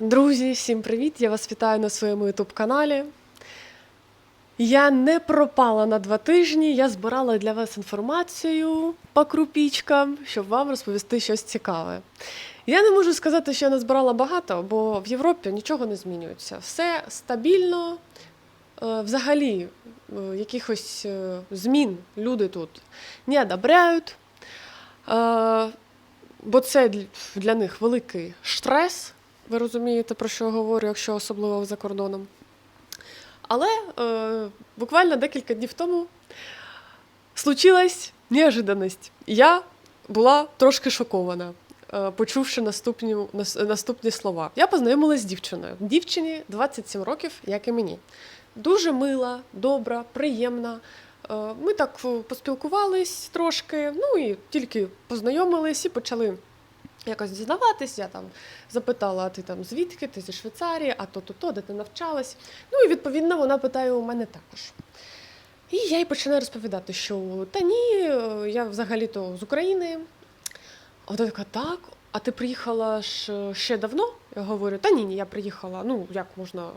Друзі, всім привіт! Я вас вітаю на своєму youtube каналі. Я не пропала на два тижні. Я збирала для вас інформацію по крупічкам, щоб вам розповісти щось цікаве. Я не можу сказати, що я не збирала багато, бо в Європі нічого не змінюється. Все стабільно. Е, Взагалі, е, якихось е, змін люди тут не одобряють. Бо це для- них великий стрес. Ви розумієте, про що я говорю, якщо особливо за кордоном. Але е, буквально декілька днів тому случилась неожиданність. Я була трошки шокована, е, почувши наступні, наступні слова. Я познайомилася з дівчиною. Дівчині 27 років, як і мені. Дуже мила, добра, приємна. Е, Ми так е, поспілкувались трошки, ну і тільки познайомились і почали якось дізнаватись. Я там запитала, а ти там звідки, ти зі Швейцарії, а то то то де ти навчалась. Ну і відповідно вона питає у мене також. І я їй починаю розповідати, що та ні, я взагалі-то з України. А Вона така, так, а ти приїхала ж е, ще давно? Я говорю, та ні, ні, я приїхала. Ну, як можна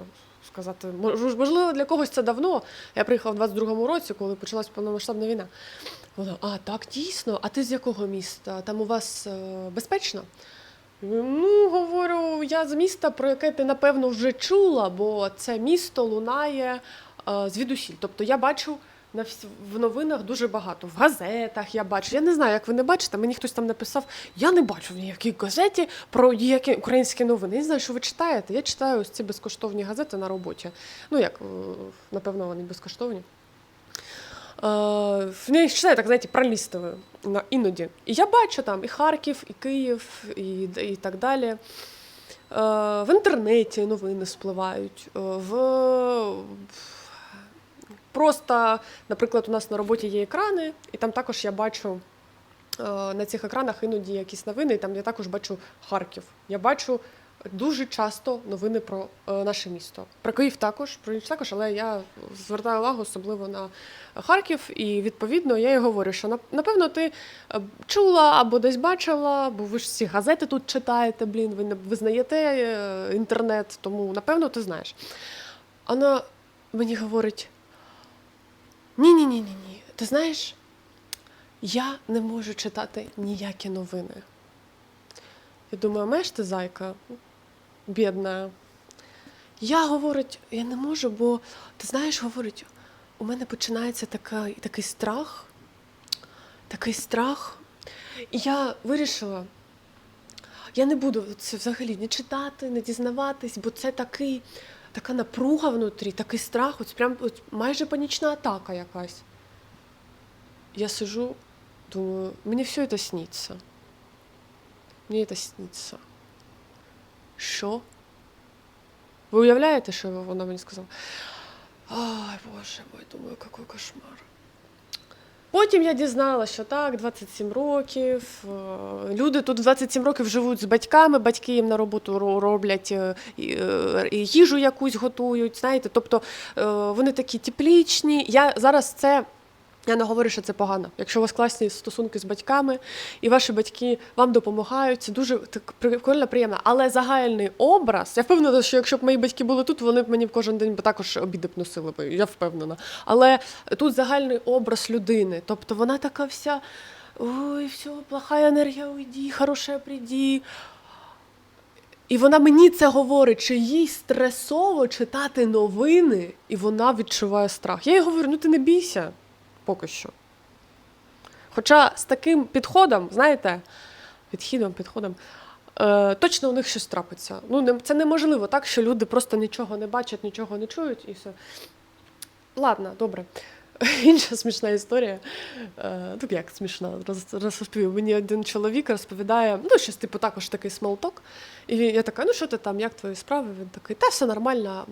сказати, можливо, для когось це давно. Я приїхала в 22-му році, коли почалась повномасштабна війна. Вона, а, так, дійсно, а ти з якого міста? Там у вас е, безпечно? Ну, говорю, я з міста, про яке ти напевно вже чула, бо це місто лунає е, звідусіль. Тобто я бачу на вс- в новинах дуже багато. В газетах я бачу. Я не знаю, як ви не бачите. Мені хтось там написав. Я не бачу в ніякій газеті про ніякі українські новини. Я не знаю, що ви читаєте. Я читаю ось ці безкоштовні газети на роботі. Ну як, е, напевно, вони безкоштовні. Е, в неї читаю, так знаєте, пролістую на іноді. І я бачу там і Харків, і Київ, і, і так далі. Е, В інтернеті новини спливають. е, В просто, наприклад, у нас на роботі є екрани, і там також я бачу е, на цих екранах іноді якісь новини, і там я також бачу Харків. Я бачу дуже часто новини про е, наше місто. Про Київ також, про Ніч також, але я звертаю увагу особливо на Харків, і відповідно я їй говорю, що напевно ти е, чула або десь бачила, бо ви ж всі газети тут читаєте, блін, ви не визнаєте е, інтернет, тому напевно ти знаєш. Вона мені говорить: ні, ні, ні. Ти знаєш, я не можу читати ніякі новини. Я думаю, меш ти зайка, бідна. Я говорить, я не можу, бо ти знаєш, говорить, у мене починається така, такий страх, такий страх. І я вирішила, я не буду це взагалі не читати, не дізнаватись, бо це такий, така напруга внутрі, такий страх, ось прям от майже панічна атака якась. Я сижу, думаю, мені все це сниться. Мені це сниться. Що? Ви уявляєте, що вона мені сказала? Ай, боже мой, думаю, який кошмар. Потім я дізналася, що так, 27 років. е, Люди тут в 27 років живуть з батьками, батьки їм на роботу ро- роблять е, е, їжу якусь готують. Знаєте, тобто вони такі теплічні. Я зараз це. Я не говорю, що це погано. Якщо у вас класні стосунки з батьками, і ваші батьки вам допомагають, це дуже так прикольно, приємно. Але загальний образ, я впевнена, що якщо б мої батьки були тут, вони б мені кожен день також обіди б носили би. Я впевнена. Але тут загальний образ людини. Тобто вона така вся. Ой, все, плохая енергія, уйди, хороша приді. І вона мені це говорить, що їй стресово читати новини, і вона відчуває страх. Я їй говорю, ну ти не бійся поки що. Хоча з таким підходом, знаєте, підхідом, підходом, е, точно у них щось трапиться. Ну, це неможливо так, що люди просто нічого не бачать, нічого не чують і все. Ладно, добре. Інша смішна історія. Е, ну, як смішна, роз- розповів. Мені один чоловік розповідає, ну, щось типу також такий смолток. І я така, ну що ти там, як твої справи? Він такий, та все нормально.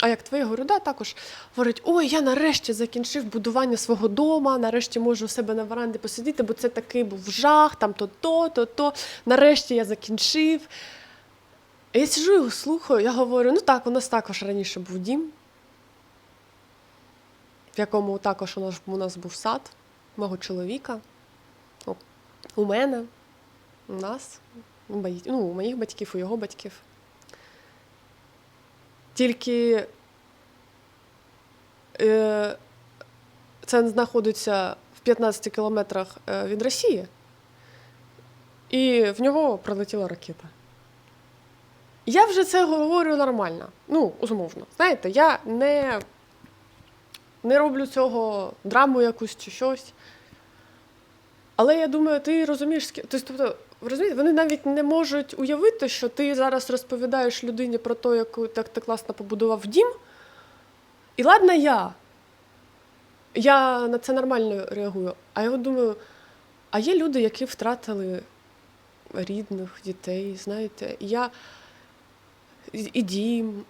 А як твої? Говорю, да, також. Говорить, ой, я нарешті закінчив будування свого дома, нарешті можу у себе на веранді посидіти, бо це такий був жах, там то то, то то. Нарешті я закінчив. Я сиджу його слухаю, я говорю, ну так, у нас також раніше був дім, в якому також у нас, у нас був сад мого чоловіка, ну, у мене, у нас, ну, у моїх батьків, у його батьків. Тільки е, це знаходиться в 15 кілометрах е, від Росії, і в нього прилетіла ракета. Я вже це говорю нормально. Ну, умовно. Знаєте, я не, не роблю цього драму якусь чи щось. Але я думаю, ти розумієш, тобто, розумієте, вони навіть не можуть уявити, що ти зараз розповідаєш людині про те, яку так ти класно побудував дім. І ладно, я. Я на це нормально реагую. А я думаю, а є люди, які втратили рідних, дітей, знаєте, я і дім.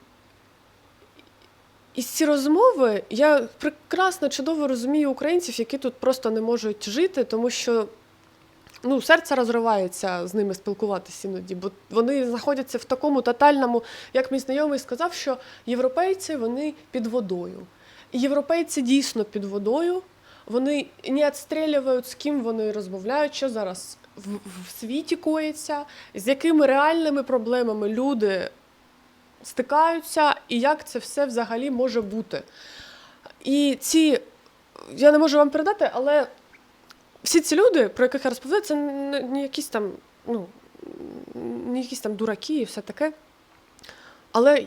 І ці розмови я прекрасно, чудово розумію українців, які тут просто не можуть жити, тому що ну, серце розривається з ними спілкуватися іноді, бо вони знаходяться в такому тотальному, як мій знайомий сказав, що європейці вони під водою. І європейці дійсно під водою. Вони не відстрілюють, з ким вони розмовляють, що зараз в, в світі коїться, з якими реальними проблемами люди стикаються, і як це все взагалі може бути. І ці, я не можу вам передати, але всі ці люди, про яких я розповідаю, це не, якісь там, ну, не якісь там дураки і все таке. Але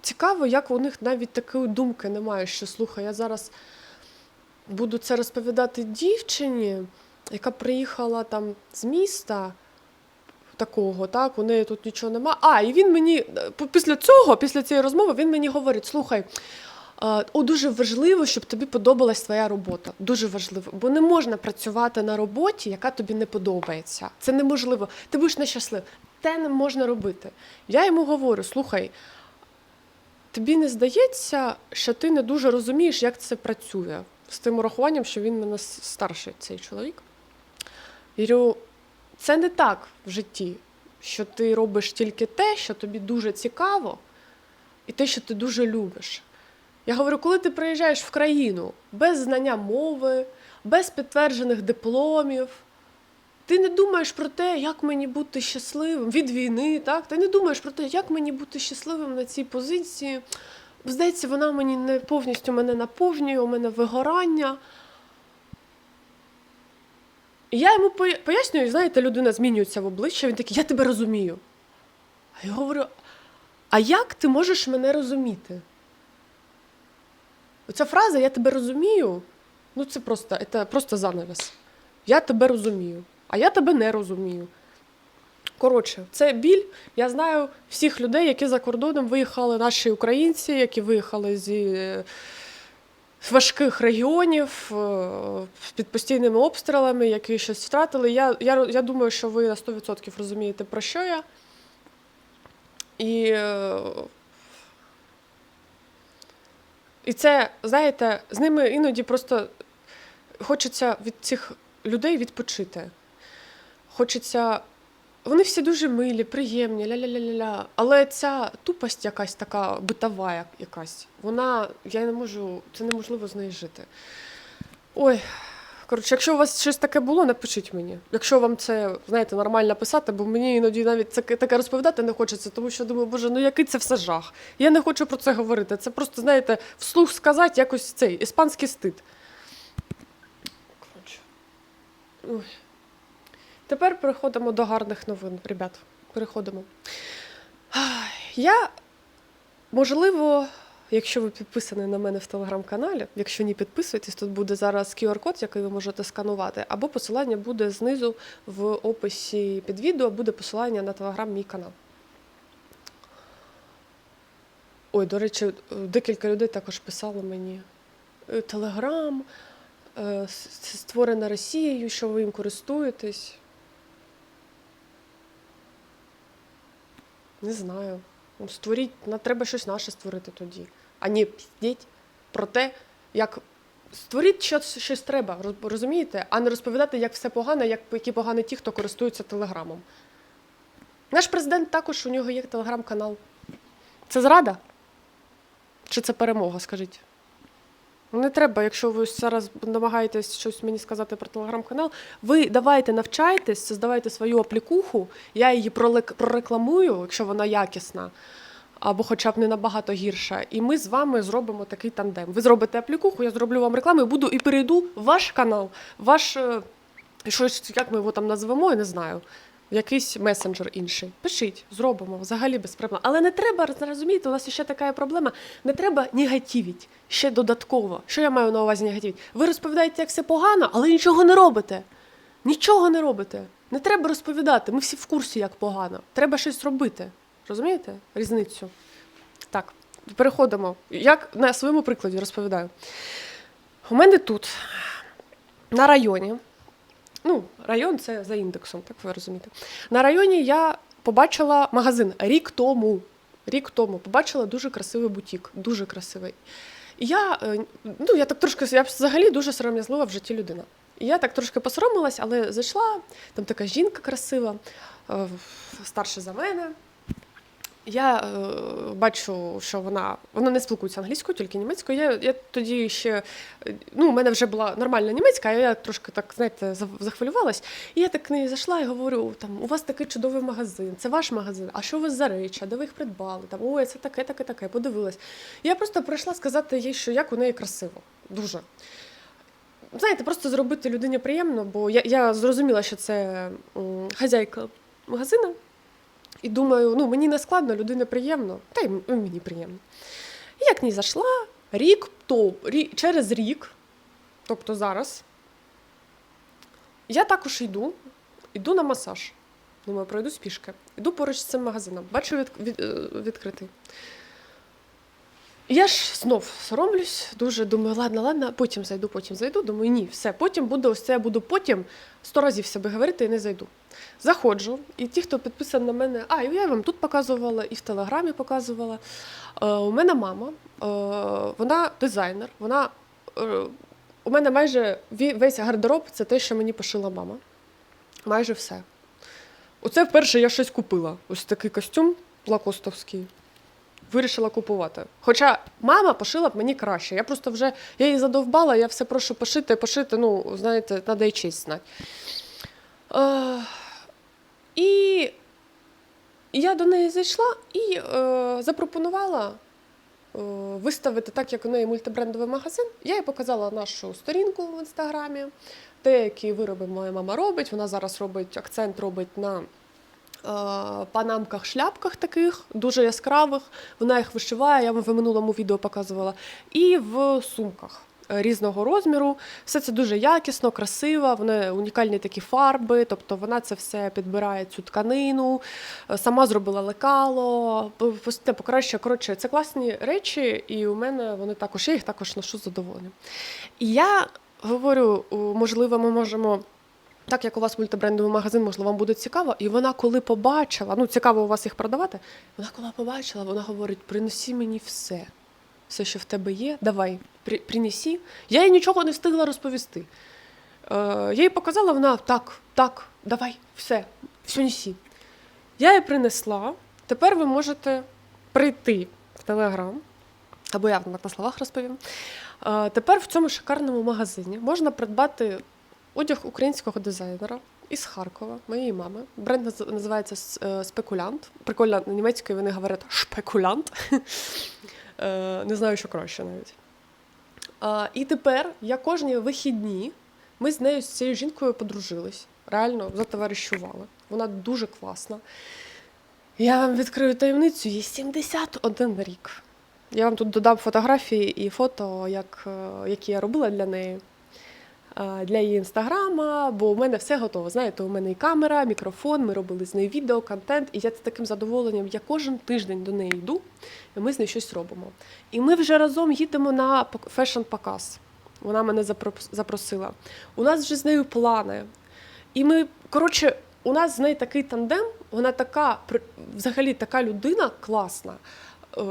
цікаво, як у них навіть такої думки немає, що слухай, я зараз буду це розповідати дівчині, яка приїхала там з міста такого, так, у неї тут нічого нема. А, і він мені е, після цього, після цієї розмови, він мені говорить: слухай. е, О, дуже важливо, щоб тобі подобалась твоя робота. Дуже важливо, бо не можна працювати на роботі, яка тобі не подобається. Це неможливо. Ти будеш нещасливий. Те не можна робити. Я йому говорю: слухай, тобі не здається, що ти не дуже розумієш, як це працює з тим урахуванням, що він мене старший, цей чоловік. Я це не так в житті, що ти робиш тільки те, що тобі дуже цікаво, і те, що ти дуже любиш. Я говорю, коли ти приїжджаєш в країну без знання мови, без підтверджених дипломів, ти не думаєш про те, як мені бути щасливим від війни, так? Ти не думаєш про те, як мені бути щасливим на цій позиції. Здається, вона мені не повністю мене наповнює, у мене вигорання. І я йому пояснюю, знаєте, людина змінюється в обличчя, він такий, я тебе розумію. А я говорю: а як ти можеш мене розуміти? Оця фраза Я тебе розумію, ну це просто, це просто занавес. Я тебе розумію, а я тебе не розумію. Коротше, це біль. Я знаю всіх людей, які за кордоном виїхали, наші українці, які виїхали зі важких регіонів е, під постійними обстрілами, які щось втратили. Я, я, я думаю, що ви на 100% розумієте, про що я. І, е, і це, знаєте, з ними іноді просто хочеться від цих людей відпочити. Хочеться. Вони всі дуже милі, приємні, ля-ля-ля-ля. Але ця тупость якась така битова якась, вона, я не можу, це неможливо з нею жити. Ой, коротше, якщо у вас щось таке було, напишіть мені. Якщо вам це, знаєте, нормально писати, бо мені іноді навіть це таке розповідати не хочеться, тому що думаю, боже, ну який це все жах. Я не хочу про це говорити. Це просто, знаєте, вслух сказати якось цей іспанський стид. Коротше. Ой. Тепер переходимо до гарних новин, ребят. Переходимо. Я, можливо, якщо ви підписані на мене в телеграм-каналі, якщо не підписуєтесь, тут буде зараз QR-код, який ви можете сканувати, або посилання буде знизу в описі під відео, буде посилання на телеграм мій канал. Ой, до речі, декілька людей також писали мені. «Е, Телеграм, е, створена Росією, що ви їм користуєтесь. Не знаю. Ну, Створіть, треба щось наше створити тоді. А не піздіть про те, як створіть щось, щось треба, розумієте? А не розповідати, як все погано, як які погані ті, хто користується телеграмом. Наш президент також у нього є телеграм-канал. Це зрада? Чи це перемога, скажіть? Не треба, якщо ви зараз намагаєтесь щось мені сказати про телеграм-канал, ви давайте навчайтесь, создавайте свою аплікуху, я її прорекламую, якщо вона якісна. або хоча б не набагато гірша. І ми з вами зробимо такий тандем. Ви зробите аплікуху, я зроблю вам рекламу і буду і перейду в ваш канал, ваш е, щось, як ми його там назвемо, я не знаю. Якийсь месенджер інший. Пишіть, зробимо взагалі без проблем. Але не треба розумієте, у нас ще така проблема. Не треба негативіть ще додатково. Що я маю на увазі негативіть? Ви розповідаєте, як все погано, але нічого не робите. Нічого не робите. Не треба розповідати. Ми всі в курсі, як погано. Треба щось робити. Розумієте різницю? Так, переходимо. Як на своєму прикладі розповідаю. У мене тут, на районі, ну, район це за індексом, так ви розумієте. На районі я побачила магазин рік тому. Рік тому побачила дуже красивий бутік, дуже красивий. Я, е, ну, я так трошки, я взагалі дуже сором'язлива в житті людина. Я так трошки посоромилась, але зайшла, там така жінка красива, е, старша за мене. Я е, бачу, що вона, вона не спілкується англійською, тільки німецькою. Я, я тоді ще, е, ну, у мене вже була нормальна німецька, а я трошки так, знаєте, захвилювалась. І я так к неї зайшла і говорю: там, у вас такий чудовий магазин, це ваш магазин, а що у вас за речі, де ви їх придбали? Там, ой, це таке, таке, таке, подивилась. Я просто прийшла сказати їй, що як у неї красиво. Дуже. Знаєте, просто зробити людині приємно, бо я, я зрозуміла, що це хазяйка магазину. І думаю, ну мені не складно, людині приємно, та й мені приємно. І я к ній зайшла рік, то, рі, через рік, тобто зараз, я також йду, йду на масаж. Думаю, пройду пішки. Йду поруч з цим магазином, бачу від, від, від відкритий. І Я ж знов соромлюсь, дуже думаю, ладно, ладно, потім зайду, потім зайду. Думаю, ні, все, потім буде ось це я буду потім сто разів себе говорити і не зайду. Заходжу, і ті, хто підписаний на мене, а я вам тут показувала, і в телеграмі показувала. Е, у мене мама, е, вона дизайнер, вона. Е, у мене майже весь гардероб це те, що мені пошила мама. Майже все. Оце вперше я щось купила. Ось такий костюм лакостовський. Вирішила купувати. Хоча мама пошила б мені краще. Я просто вже я її задовбала, я все прошу пошити, пошити. Ну, знаєте, треба і честь знати. Е, і я до неї зайшла і е, запропонувала е, виставити так, як у неї мультибрендовий магазин. Я їй показала нашу сторінку в інстаграмі, те, які вироби моя мама робить. Вона зараз робить акцент робить на панамках, шляпках таких, дуже яскравих. Вона їх вишиває, я вам в минулому відео показувала. І в сумках е, різного розміру. Все це дуже якісно, красиво, вони унікальні такі фарби, тобто вона це все підбирає цю тканину, е, сама зробила лекало, п- п- покращує. Коротше, це класні речі, і у мене вони також є, їх також ношу з задоволенням. І я говорю, можливо, ми можемо. Так як у вас мультибрендовий магазин, можливо, вам буде цікаво. І вона, коли побачила, ну цікаво у вас їх продавати. Вона коли побачила, вона говорить: приноси мені все. Все, що в тебе є, давай, при, принесі. Я їй нічого не встигла розповісти. Е, я їй показала, вона так, так, давай, все, все несі. Я їй принесла. Тепер ви можете прийти в Телеграм, або я на словах розповім. Е, Тепер в цьому шикарному магазині можна придбати одяг українського дизайнера із Харкова, моєї мами. Бренд називається е, Спекулянт. Прикольно, на німецької вони говорять шпекулянт. Е, Не знаю, що краще навіть. І тепер я кожні вихідні, ми з нею з цією жінкою подружились. Реально затоваришували. Вона дуже класна. Я вам відкрию таємницю, їй 71 рік. Я вам тут додам фотографії і фото, як, е, які я робила для неї. Для її інстаграма, бо у мене все готово. Знаєте, у мене і камера, мікрофон, ми робили з нею відео, контент, і я з таким задоволенням. Я кожен тиждень до неї йду, і ми з нею щось робимо. І ми вже разом їдемо на пок- фешн-показ. Вона мене запро- запросила. У нас вже з нею плани. І ми, коротше, у нас з нею такий тандем, вона така, взагалі така людина класна. Е,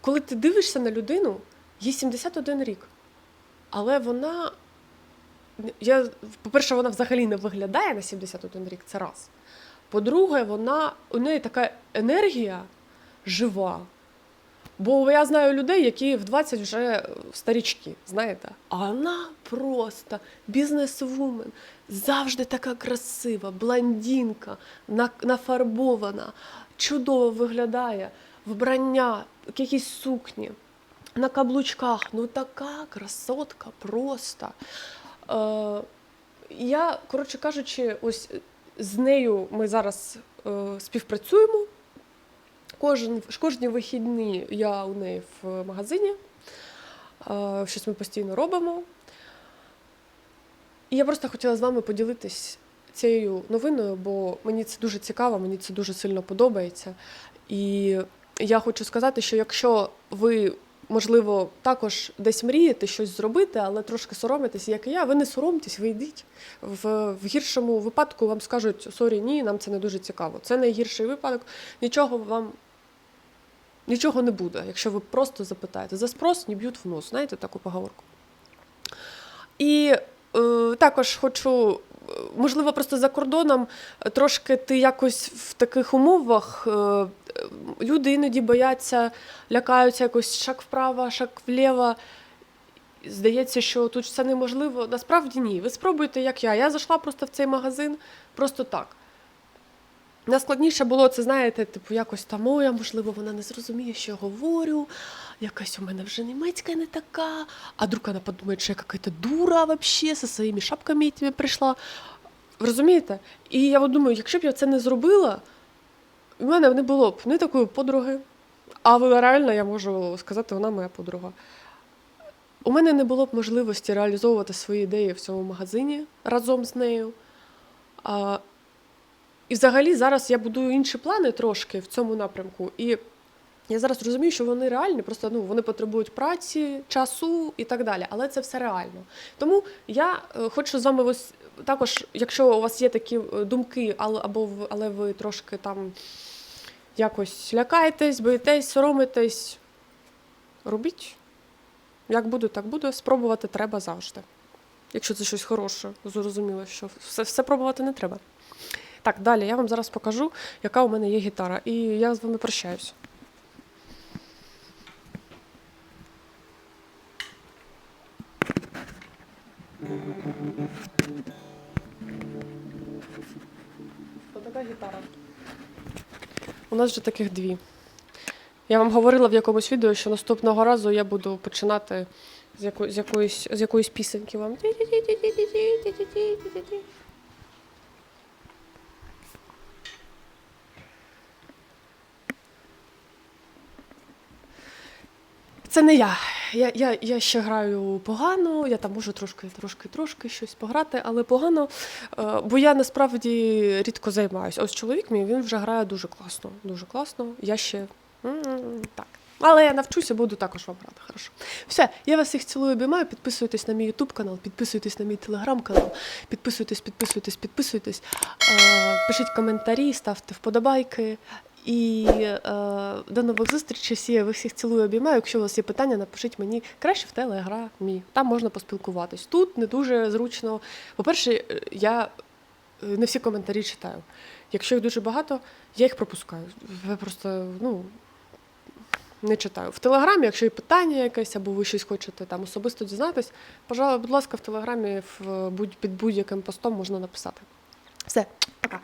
Коли ти дивишся на людину, їй 71 рік. Але вона. Я, по-перше, вона взагалі не виглядає на 71 рік, це раз. По-друге, вона, у неї така енергія жива. Бо я знаю людей, які в 20 вже старічки, знаєте. А вона просто бізнес-вумен, завжди така красива, блондинка, нафарбована, чудово виглядає. вбрання, якісь сукні на каблучках. Ну така красотка просто. Е, я, коротше кажучи, ось з нею ми зараз е, співпрацюємо. Кожен, кожні вихідні я у неї в магазині. Е, щось ми постійно робимо. І я просто хотіла з вами поділитись цією новиною, бо мені це дуже цікаво, мені це дуже сильно подобається. І я хочу сказати, що якщо ви, можливо, також десь мрієте щось зробити, але трошки соромитесь, як і я, ви не соромтесь, ви йдіть. В, в гіршому випадку вам скажуть сорі, ні, нам це не дуже цікаво. Це найгірший випадок. Нічого вам нічого не буде, якщо ви просто запитаєте. За спрос не б'ють в нос, знаєте таку поговорку. І е, також хочу, можливо, просто за кордоном трошки ти якось в таких умовах. Е, люди іноді бояться, лякаються якось шаг вправо, шаг вліво. Здається, що тут це неможливо. Насправді ні. Ви спробуйте, як я. Я зайшла просто в цей магазин просто так. Найскладніше було це, знаєте, типу, якось там, ой, а можливо, вона не зрозуміє, що я говорю. Якась у мене вже німецька не така, а вдруг вона подумає, що я якась дура вообще, зі своїми шапками этими прийшла. Розумієте? І я от думаю, якщо б я це не зробила, у мене не було б ні такої подруги, а реально я можу сказати, вона моя подруга. У мене не було б можливості реалізовувати свої ідеї в цьому магазині разом з нею. І взагалі зараз я будую інші плани трошки в цьому напрямку. І я зараз розумію, що вони реальні, просто ну, вони потребують праці, часу і так далі. Але це все реально. Тому я е, хочу з вами ось також, якщо у вас є такі е, думки, або але ви трошки там якось лякаєтесь, боїтесь, соромитесь, робіть. Як буде, так буде. Спробувати треба завжди. Якщо це щось хороше, зрозуміло, що все, все пробувати не треба. Так, далі я вам зараз покажу, яка у мене є гітара. І я з вами прощаюсь. У нас вже таких дві. Я вам говорила в якомусь відео, що наступного разу я буду починати з, якоїсь, з якоїсь пісеньки вам. Це не я. Я, я, я ще граю погано, я там можу трошки, трошки, трошки щось пограти, але погано, е, бо я насправді рідко займаюся. Ось чоловік мій він вже грає дуже класно. Дуже класно. Я ще так. Але я навчуся, буду також вам грати. Хорошо. Все, я вас всіх цілую, обіймаю. Підписуйтесь на мій Ютуб канал, підписуйтесь на мій телеграм-канал, підписуйтесь, підписуйтесь, підписуйтесь. Е, пишіть коментарі, ставте вподобайки. І е, до нових зустрічей. Всі я всіх цілую обіймаю. Якщо у вас є питання, напишіть мені краще в телеграмі. Там можна поспілкуватись. Тут не дуже зручно. По-перше, е, я е, не всі коментарі читаю. Якщо їх дуже багато, я їх пропускаю. Я просто ну, не читаю. В телеграмі, якщо є питання якесь, або ви щось хочете там особисто дізнатись, пожалуйста, будь ласка, в телеграмі в будь під будь-яким постом можна написати. Все, пока.